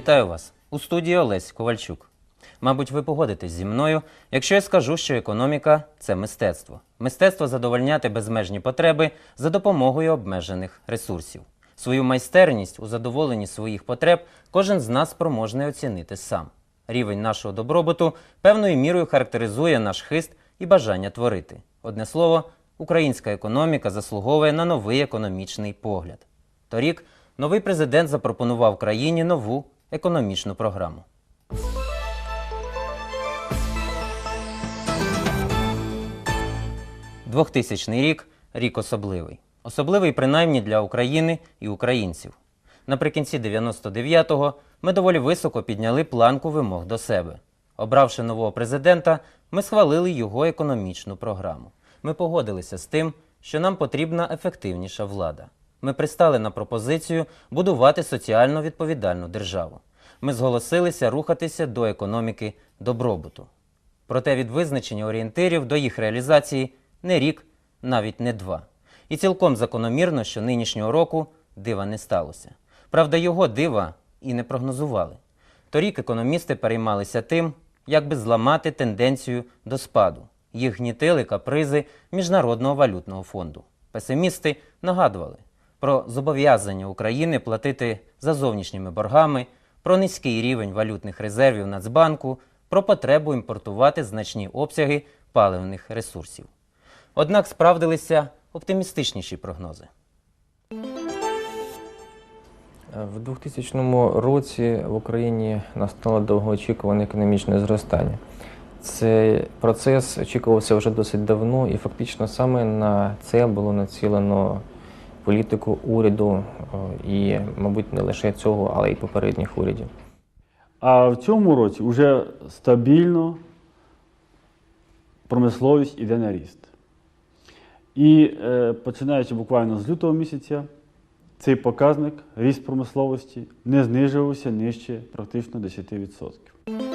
Вітаю вас у студії Олесь Ковальчук. Мабуть, ви погодитесь зі мною, якщо я скажу, що економіка це мистецтво. Мистецтво задовольняти безмежні потреби за допомогою обмежених ресурсів. Свою майстерність у задоволенні своїх потреб кожен з нас спроможний оцінити сам. Рівень нашого добробуту певною мірою характеризує наш хист і бажання творити. Одне слово, українська економіка заслуговує на новий економічний погляд. Торік новий президент запропонував країні нову економічну програму. Двохтисячний рік рік особливий. Особливий принаймні для України і українців. Наприкінці 99-го ми доволі високо підняли планку вимог до себе. Обравши нового президента, ми схвалили його економічну програму. Ми погодилися з тим, що нам потрібна ефективніша влада. Ми пристали на пропозицію будувати соціально відповідальну державу. Ми зголосилися рухатися до економіки добробуту. Проте від визначення орієнтирів до їх реалізації не рік, навіть не два. І цілком закономірно, що нинішнього року дива не сталося. Правда, його дива і не прогнозували. Торік економісти переймалися тим, як би зламати тенденцію до спаду. Їх гнітили капризи Міжнародного валютного фонду. Песимісти нагадували про зобов'язання України платити за зовнішніми боргами, про низький рівень валютних резервів Нацбанку, про потребу імпортувати значні обсяги паливних ресурсів. Однак справдилися оптимістичніші прогнози. В 2000 році в Україні настало довгоочікуване економічне зростання. Цей процес очікувався вже досить давно, і фактично саме на це було націлено політику уряду е, і, мабуть, не лише цього, але й попередніх урядів. А в цьому році вже стабільно промисловість іде на ріст. І е, починаючи буквально з лютого місяця, цей показник ріст промисловості не знижувався нижче практично 10%.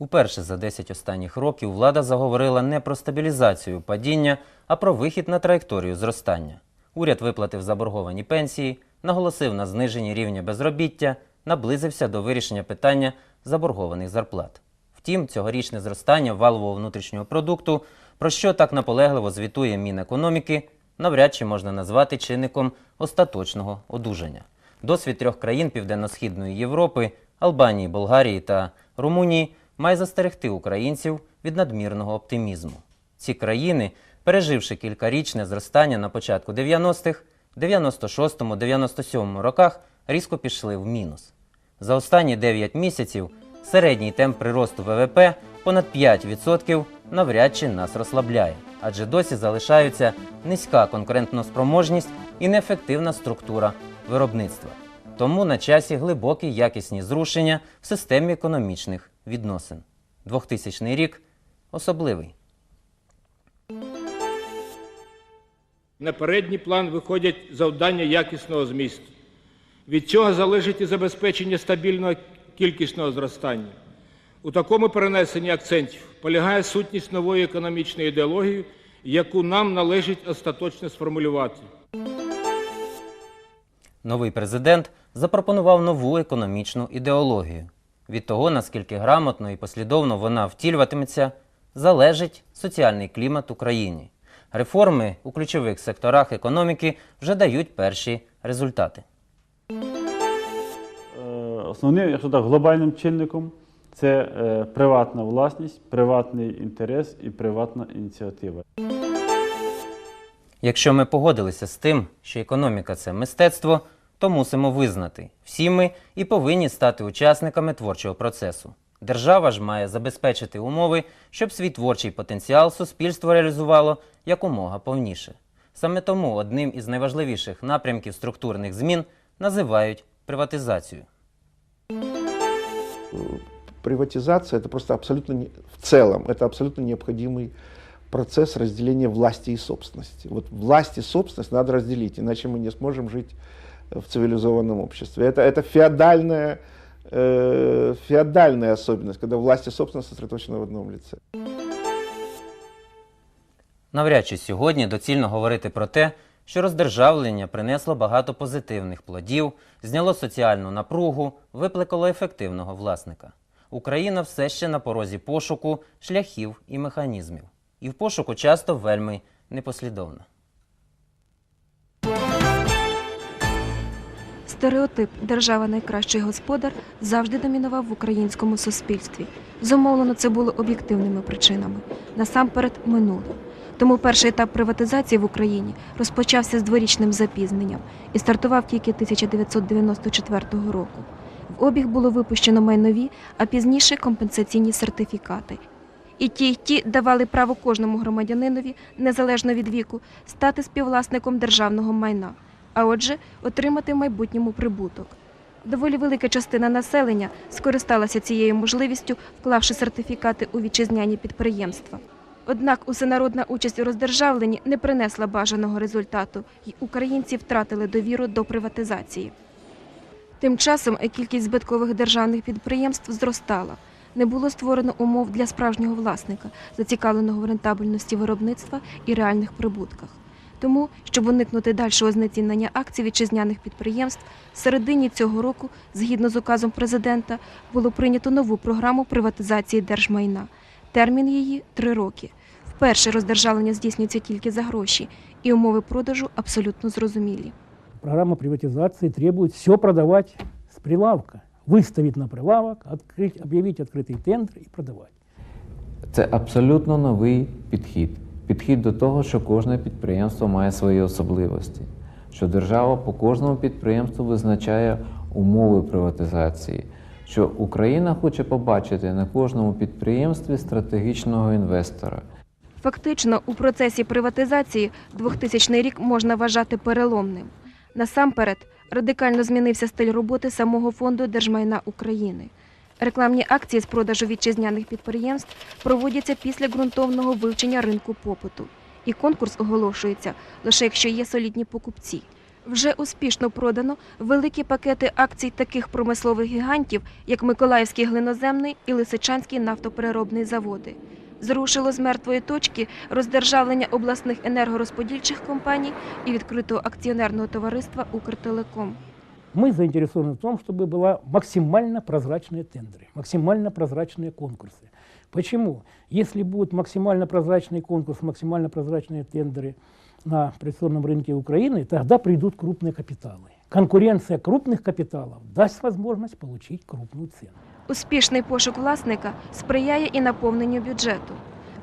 Уперше за 10 останніх років влада заговорила не про стабілізацію падіння, а про вихід на траєкторію зростання. Уряд виплатив заборговані пенсії, наголосив на зниженні рівня безробіття, наблизився до вирішення питання заборгованих зарплат. Втім, цьогорічне зростання валового внутрішнього продукту, про що так наполегливо звітує Мінекономіки, навряд чи можна назвати чинником остаточного одужання. Досвід трьох країн Південно-Східної Європи Албанії, Болгарії та Румунії має застерегти українців від надмірного оптимізму. Ці країни, переживши кількарічне зростання на початку 90-х, 96-97 роках, різко пішли в мінус. За останні 9 місяців середній темп приросту ВВП понад 5% навряд чи нас розслабляє, адже досі залишаються низька конкурентноспроможність і неефективна структура виробництва. Тому на часі глибокі якісні зрушення в системі економічних відносин. 2000 рік особливий. На передній план виходять завдання якісного змісту. Від цього залежить і забезпечення стабільного кількісного зростання. У такому перенесенні акцентів полягає сутність нової економічної ідеології, яку нам належить остаточно сформулювати. Новий президент запропонував нову економічну ідеологію. Від того, наскільки грамотно і послідовно вона втілюватиметься, залежить соціальний клімат Україні. Реформи у ключових секторах економіки вже дають перші результати. Е, Основним, якщо так, глобальним чинником це е, приватна власність, приватний інтерес і приватна ініціатива. Якщо ми погодилися з тим, що економіка це мистецтво, то мусимо визнати, всі ми і повинні стати учасниками творчого процесу. Держава ж має забезпечити умови, щоб свій творчий потенціал суспільство реалізувало якомога повніше. Саме тому одним із найважливіших напрямків структурних змін називають приватизацію. приватизация это просто абсолютно не- в целом это абсолютно необходимый процесс разделения власти и собственности. Вот власть и собственность надо разделить, иначе мы не сможем жить э, в цивилизованном обществе. Это, это феодальная, э, феодальная особенность, когда власть и собственность сосредоточены в одном лице. Навряд чи сьогодні доцільно говорити про те, що роздержавлення принесло багато позитивних плодів, зняло соціальну напругу, викликало ефективного власника. Україна все ще на порозі пошуку шляхів і механізмів. І в пошуку часто вельми непослідовна. Стереотип держава найкращий господар завжди домінував в українському суспільстві. Зумовлено це було об'єктивними причинами, насамперед минуле. Тому перший етап приватизації в Україні розпочався з дворічним запізненням і стартував тільки 1994 року. В обіг було випущено майнові, а пізніше компенсаційні сертифікати. І ті, і ті давали право кожному громадянинові, незалежно від віку, стати співвласником державного майна а отже, отримати в майбутньому прибуток. Доволі велика частина населення скористалася цією можливістю, вклавши сертифікати у вітчизняні підприємства. Однак усенародна участь у роздержавленні не принесла бажаного результату, і українці втратили довіру до приватизації. Тим часом кількість збиткових державних підприємств зростала. Не було створено умов для справжнього власника, зацікавленого в рентабельності виробництва і реальних прибутках. Тому, щоб уникнути дальшого знецінення акцій вітчизняних підприємств, в середині цього року, згідно з указом президента, було прийнято нову програму приватизації держмайна. Термін її три роки. Вперше роздержавлення здійснюється тільки за гроші, і умови продажу абсолютно зрозумілі. Программа приватизации требует все продавать с прилавка. Выставить на прилавок, открыть, объявить открытый тендер и продавать. Це абсолютно новий підхід. Підхід до того, що кожне підприємство має свої особливості, що держава по кожному підприємству визначає умови приватизації, що Україна хоче побачити на кожному підприємстві стратегічного інвестора. Фактично, у процесі приватизації 2000 рік можна вважати переломним. Насамперед, радикально змінився стиль роботи самого фонду держмайна України. Рекламні акції з продажу вітчизняних підприємств проводяться після ґрунтовного вивчення ринку попиту, і конкурс оголошується лише якщо є солідні покупці. Вже успішно продано великі пакети акцій таких промислових гігантів, як Миколаївський глиноземний і Лисичанський нафтопереробний заводи. Зрушило з мертвої точки роздержавлення обласних енергорозподільчих компаній і відкритого акціонерного товариства Укртелеком. Мы заинтересованы в том, чтобы была максимально прозрачные тендеры, максимально прозрачные конкурсы. Почему? Если будут максимально прозрачный конкурс, максимально прозрачные тендеры на приватизационном рынке Украины, тогда придут крупные капиталы. Конкуренция крупных капиталов даст возможность получить крупную цену. Успішний пошук власника сприяє і наповненню бюджету.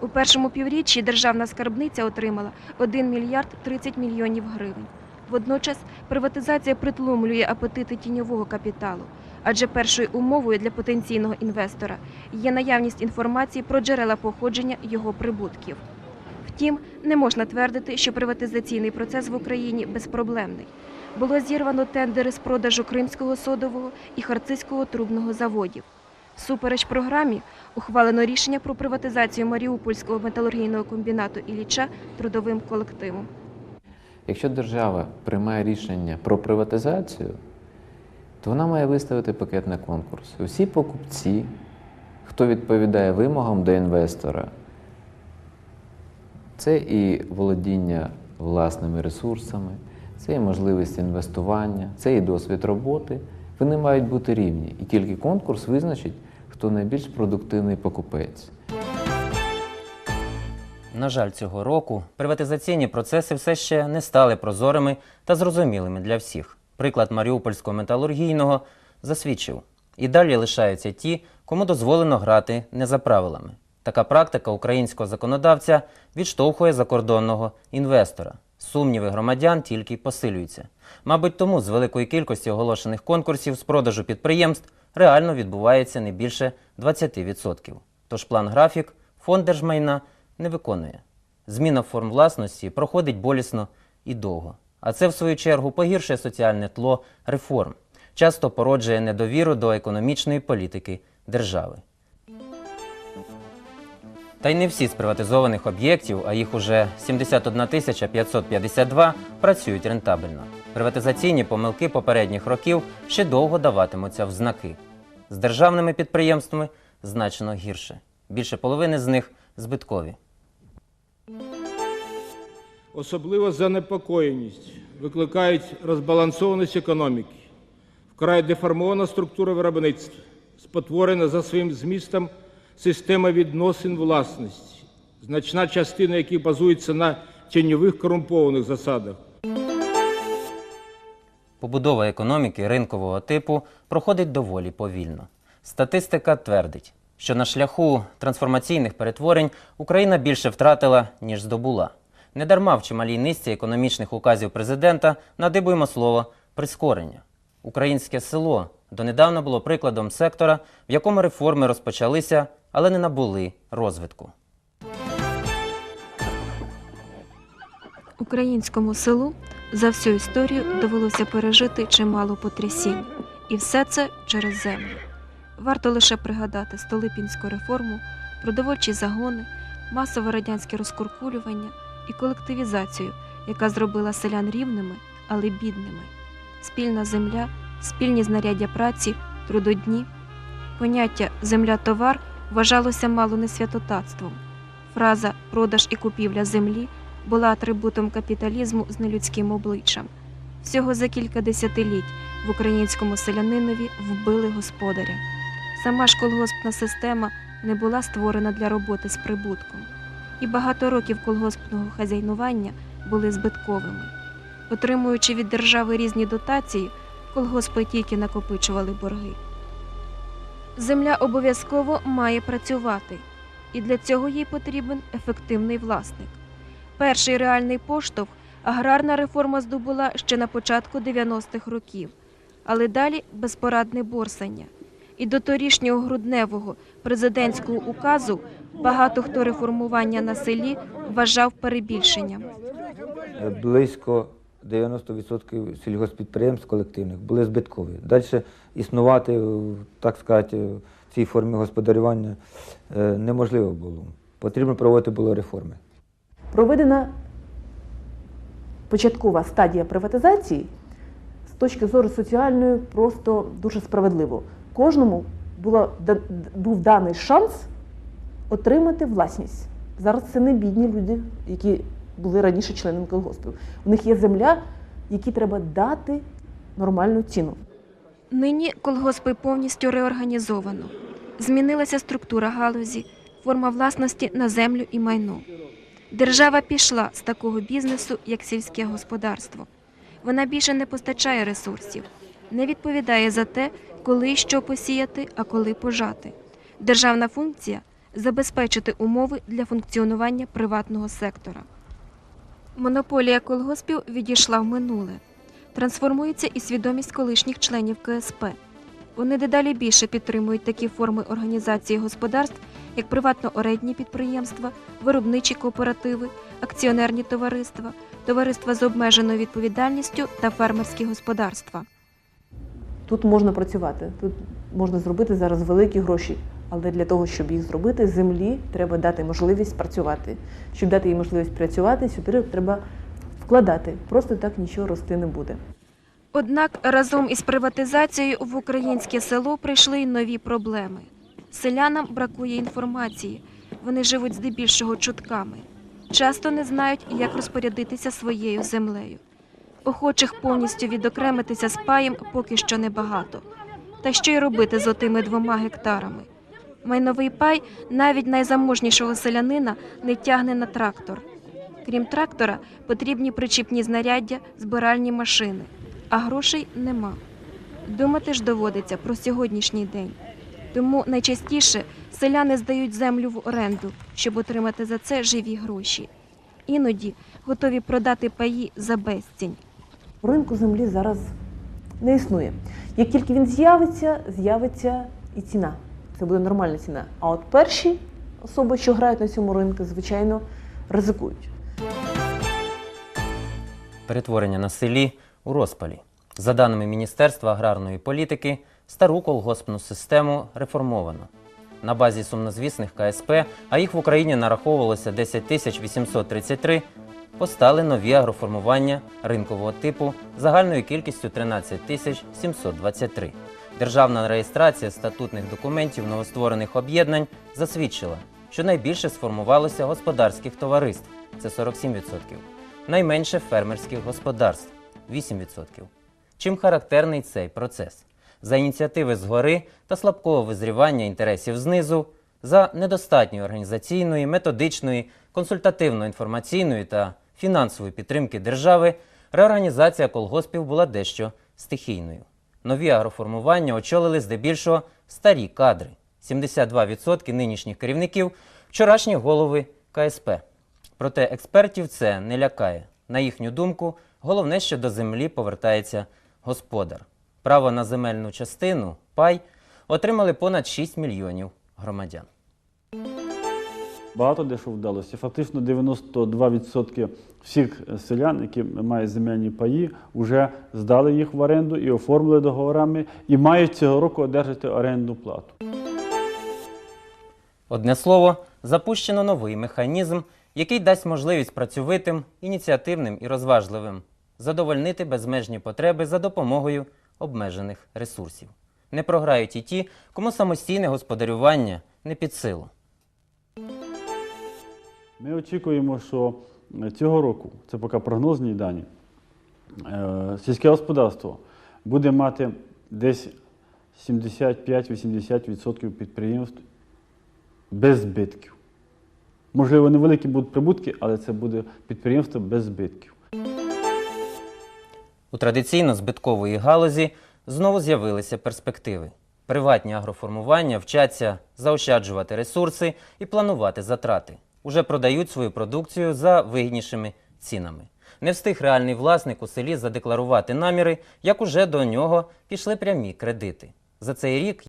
У першому півріччі державна скарбниця отримала 1 мільярд 30 мільйонів гривень. Водночас приватизація притлумлює апетити тіньового капіталу, адже першою умовою для потенційного інвестора є наявність інформації про джерела походження його прибутків. Втім, не можна твердити, що приватизаційний процес в Україні безпроблемний. Було зірвано тендери з продажу Кримського содового і Харцизького трубного заводів. Всупереч програмі ухвалено рішення про приватизацію Маріупольського металургійного комбінату Ілліча трудовим колективом. Якщо держава приймає рішення про приватизацію, то вона має виставити пакет на конкурс. Усі покупці, хто відповідає вимогам до інвестора, це і володіння власними ресурсами, це і можливість інвестування, це і досвід роботи. Вони мають бути рівні. І тільки конкурс визначить, хто найбільш продуктивний покупець. На жаль, цього року приватизаційні процеси все ще не стали прозорими та зрозумілими для всіх. Приклад Маріупольського металургійного засвідчив. І далі лишаються ті, кому дозволено грати не за правилами. Така практика українського законодавця відштовхує закордонного інвестора. Сумніви громадян тільки посилюються. Мабуть, тому з великої кількості оголошених конкурсів з продажу підприємств реально відбувається не більше 20%. Тож план графік фонд держмайна не виконує. Зміна форм власності проходить болісно і довго. А це, в свою чергу, погіршує соціальне тло реформ, часто породжує недовіру до економічної політики держави. Та й не всі з приватизованих об'єктів, а їх уже 71 тисяча 552, працюють рентабельно. Приватизаційні помилки попередніх років ще довго даватимуться в знаки. З державними підприємствами значно гірше. Більше половини з них збиткові. Особливо занепокоєність викликають розбалансованість економіки, вкрай деформована структура виробництва, спотворена за своїм змістом система відносин власності, значна частина яких базується на тіньових корумпованих засадах. Побудова економіки ринкового типу проходить доволі повільно. Статистика твердить, що на шляху трансформаційних перетворень Україна більше втратила, ніж здобула. Недарма в чималій низці економічних указів президента надибуємо слово прискорення. Українське село донедавна було прикладом сектора, в якому реформи розпочалися, але не набули розвитку. Українському селу за всю історію довелося пережити чимало потрясінь, і все це через землю. Варто лише пригадати Столипінську реформу, продовольчі загони, масове радянське розкуркулювання і колективізацію, яка зробила селян рівними, але бідними. Спільна земля, спільні знаряддя праці, трудодні. Поняття земля-товар вважалося мало не святотатством. Фраза продаж і купівля землі була атрибутом капіталізму з нелюдським обличчям. Всього за кілька десятиліть в українському селянинові вбили господаря. Сама ж колгоспна система не була створена для роботи з прибутком, і багато років колгоспного хазяйнування були збитковими. Отримуючи від держави різні дотації, колгоспи тільки накопичували борги. Земля обов'язково має працювати, і для цього їй потрібен ефективний власник. Перший реальний поштовх аграрна реформа здобула ще на початку 90-х років, але далі безпорадне борсання. І до торішнього грудневого президентського указу багато хто реформування на селі вважав перебільшенням. Е, близько 90% сільгоспідприємств колективних були збиткові. Далі існувати, так сказати, в цій формі господарювання е, неможливо було. Потрібно проводити було реформи. Проведена початкова стадія приватизації з точки зору соціальної просто дуже справедливо. Кожному було, да- був даний шанс отримати власність. Зараз це не бідні люди, які були раніше членами колгоспів. У них є земля, якій треба дати нормальну ціну. Нині колгоспи повністю реорганізовано. Змінилася структура галузі, форма власності на землю і майно. Держава пішла з такого бізнесу, як сільське господарство. Вона більше не постачає ресурсів, не відповідає за те, коли що посіяти, а коли пожати. Державна функція забезпечити умови для функціонування приватного сектора. Монополія колгоспів відійшла в минуле. Трансформується і свідомість колишніх членів КСП. Вони дедалі більше підтримують такі форми організації господарств, як приватно-орендні підприємства, виробничі кооперативи, акціонерні товариства, товариства з обмеженою відповідальністю та фермерські господарства. Тут можна працювати, тут можна зробити зараз великі гроші. Але для того, щоб їх зробити, землі треба дати можливість працювати. Щоб дати їй можливість працювати, сюди треба вкладати. Просто так нічого рости не буде. Однак разом із приватизацією в українське село прийшли й нові проблеми. Селянам бракує інформації, вони живуть здебільшого чутками, часто не знають, як розпорядитися своєю землею. Охочих повністю відокремитися з паєм поки що небагато. Та що й робити з отими двома гектарами? Майновий пай навіть найзаможнішого селянина не тягне на трактор. Крім трактора, потрібні причіпні знаряддя, збиральні машини, а грошей нема. Думати ж доводиться про сьогоднішній день. Тому найчастіше селяни здають землю в оренду, щоб отримати за це живі гроші. Іноді готові продати паї за безцінь. Ринку землі зараз не існує. Як тільки він з'явиться, з'явиться і ціна. Це буде нормальна ціна. А от перші особи, що грають на цьому ринку, звичайно, ризикують. Перетворення на селі у розпалі. За даними Міністерства аграрної політики, стару колгоспну систему реформовано. На базі сумнозвісних КСП, а їх в Україні нараховувалося 10 тисяч 833, постали нові агроформування ринкового типу загальною кількістю 13 тисяч 723. Державна реєстрація статутних документів новостворених об'єднань засвідчила, що найбільше сформувалося господарських товариств це 47%. найменше фермерських господарств 8%. Чим характерний цей процес? За ініціативи згори та слабкого визрівання інтересів знизу, за недостатньої організаційної, методичної, консультативно-інформаційної та фінансової підтримки держави, реорганізація колгоспів була дещо стихійною. Нові агроформування очолили здебільшого старі кадри. 72% нинішніх керівників вчорашні голови КСП. Проте експертів це не лякає. На їхню думку, головне, що до землі повертається господар. Право на земельну частину пай отримали понад 6 мільйонів громадян. Багато де вдалося. Фактично 92% всіх селян, які мають земельні паї, вже здали їх в оренду і оформили договорами, і мають цього року одержати орендну плату. Одне слово, запущено новий механізм, який дасть можливість працьовитим, ініціативним і розважливим задовольнити безмежні потреби за допомогою обмежених ресурсів. Не програють і ті, кому самостійне господарювання не під силу. Ми очікуємо, що цього року, це поки прогнозні дані, е, сільське господарство буде мати десь 75-80% підприємств без збитків. Можливо, невеликі будуть прибутки, але це буде підприємство без збитків. У традиційно збиткової галузі знову з'явилися перспективи. Приватні агроформування вчаться заощаджувати ресурси і планувати затрати. Уже продають свою продукцію за вигіднішими цінами. Не встиг реальний власник у селі задекларувати наміри, як уже до нього пішли прямі кредити. За цей рік